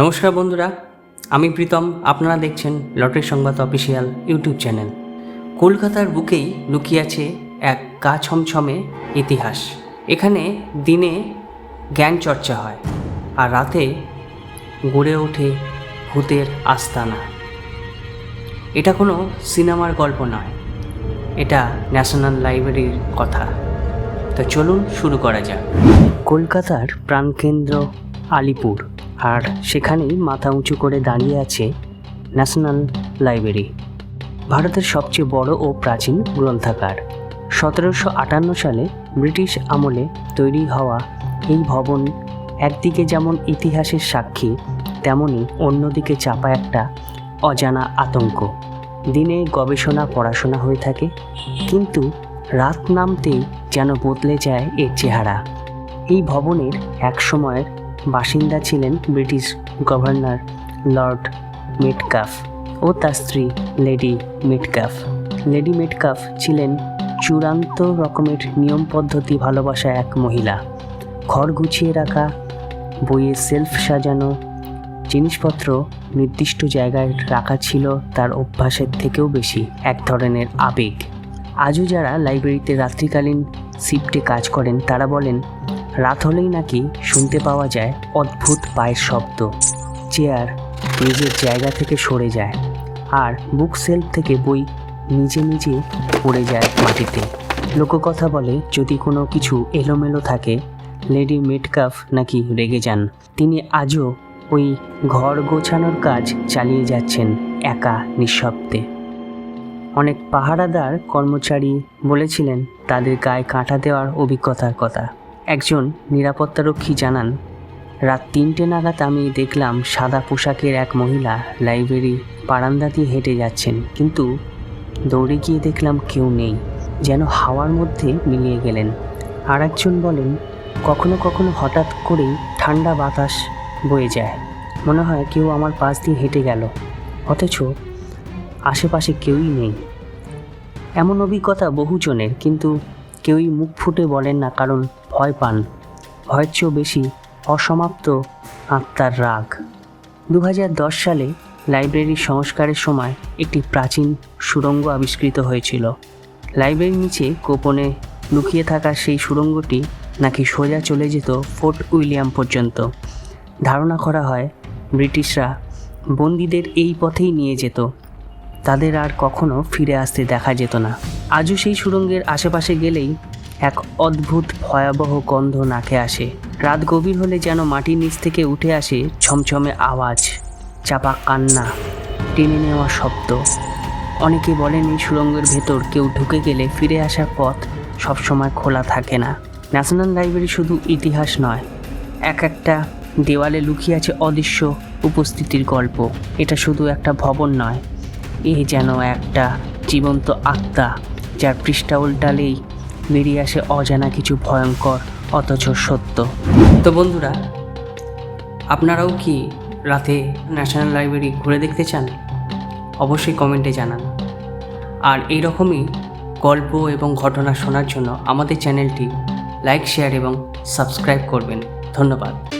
নমস্কার বন্ধুরা, আমি প্রীতম। আপনারা দেখছেন লটারি সংবাদ অফিসিয়াল ইউটিউব চ্যানেল। কলকাতার বুকেই লুকিয়ে আছে এক গা ছমছমে ইতিহাস। এখানে দিনে জ্ঞান চর্চা হয় আর রাতে গড়ে ওঠে ভূতের আস্তানা। এটা কোনো সিনেমার গল্প নয়, এটা ন্যাশনাল লাইব্রেরির কথা। তো চলুন শুরু করা যাক। কলকাতার প্রাণকেন্দ্র আলিপুর। আর সেখানেই মাথা উঁচু করে দাঁড়িয়ে আছে ন্যাশনাল লাইব্রেরি, ভারতের সবচেয়ে বড় ও প্রাচীন গ্রন্থাগার। সতেরোশো আটান্ন সালে ব্রিটিশ আমলে তৈরি হওয়া এই ভবন একদিকে যেমন ইতিহাসের সাক্ষী, তেমনি অন্যদিকে চাপা একটা অজানা আতঙ্ক। দিনে গবেষণা, পড়াশোনা হয়ে থাকে, কিন্তু রাত নামতেই যেন বদলে যায় এর চেহারা। এই ভবনের এক সময়ের বাসিন্দা ছিলেন ব্রিটিশ গভর্নর লর্ড মেটকাফ ও তার স্ত্রী লেডি মেটকাফ। লেডি মেটকাফ ছিলেন চূড়ান্ত রকমের নিয়ম পদ্ধতি ভালোবাসা এক মহিলা। ঘর গুছিয়ে রাখা বইয়ের সেলফ সাজানো, জিনিসপত্র নির্দিষ্ট জায়গায় রাখা ছিল তার অভ্যাসের থেকেও বেশি এক ধরনের আবেগ। আজও যারা লাইব্রেরিতে রাত্রিকালীন শিফটে কাজ করেন, তারা বলেন রাত হলেই নাকি শুনতে পাওয়া যায় অদ্ভুত পায়ের শব্দ। চেয়ার নিজের জায়গা থেকে সরে যায় আর বুক সেলফ থেকে বই নিজে নিজে পড়ে যায় মাটিতে। লোককথা বলে, যদি কোনো কিছু এলোমেলো থাকে, লেডি মেটকাফ নাকি রেগে যান। তিনি আজও ওই ঘর গোছানোর কাজ চালিয়ে যাচ্ছেন একা, নিঃশব্দে। অনেক পাহারাদার কর্মচারী বলেছিলেন, তাদের গায়ে কাঁটা দেওয়ার অভিজ্ঞতার কথা। একজন নিরাপত্তারক্ষী জানান, রাত তিনটে নাগাদ আমি দেখলাম সাদা পোশাকের এক মহিলা লাইব্রেরি বারান্দা দিয়ে হেঁটে যাচ্ছেন, কিন্তু দৌড়ে গিয়ে দেখলাম কেউ নেই, যেন হাওয়ার মধ্যে মিলিয়ে গেলেন। আর একজন বলেন, কখনো কখনো হঠাৎ করেই ঠান্ডা বাতাস বয়ে যায়। মনে হয় কেউ আমার পাশ দিয়ে হেঁটে গেল। অথচ আশেপাশে কেউই নেই। এমন অভিজ্ঞতা বহুজনের, কিন্তু কেউই মুখ ফুটে বলেন না কারণ ভয় পান। ভয়ের চেয়েও বেশি অসমাপ্ত আত্মার রাগ। দু হাজার দশ সালে লাইব্রেরির সংস্কারের সময় একটি প্রাচীন সুড়ঙ্গ আবিষ্কৃত হয়েছিল। লাইব্রেরির নিচে গোপনে লুকিয়ে থাকা সেই সুড়ঙ্গটি নাকি সোজা চলে যেত ফোর্ট উইলিয়াম পর্যন্ত। ধারণা করা হয় ব্রিটিশরা বন্দীদের এই পথেই নিয়ে যেত। তাদের আর কখনো ফিরে আসতে দেখা যেত না। আজও সেই সুড়ঙ্গের আশেপাশে গেলেই এক অদ্ভুত ভয়াবহ গন্ধ নাকে আসে। রাত গভীর হলে যেন মাটির নিচ থেকে উঠে আসে ছমছমে আওয়াজ, চাপা কান্না, টেনে নেওয়া শব্দ। অনেকে বলেন এই সুড়ঙ্গের ভেতর কেউ ঢুকে গেলে ফিরে আসার পথ সবসময় খোলা থাকে না। ন্যাশনাল লাইব্রেরি শুধু ইতিহাস নয়, এক একটা দেওয়ালে লুকিয়ে আছে অদৃশ্য উপস্থিতির গল্প। এটা শুধু একটা ভবন নয় এ যেন একটা জীবন্ত আত্মা, যার পৃষ্ঠা উল্টালেই বেরিয়ে আসে অজানা কিছু ভয়ঙ্কর, অথচ সত্য। তো বন্ধুরা, আপনারাও কি রাতে ন্যাশনাল লাইব্রেরি ঘুরে দেখতে চান? অবশ্যই কমেন্টে জানান। আর এই রকমই গল্প এবং ঘটনা শোনার জন্য আমাদের চ্যানেলটি লাইক, শেয়ার এবং সাবস্ক্রাইব করবেন। ধন্যবাদ।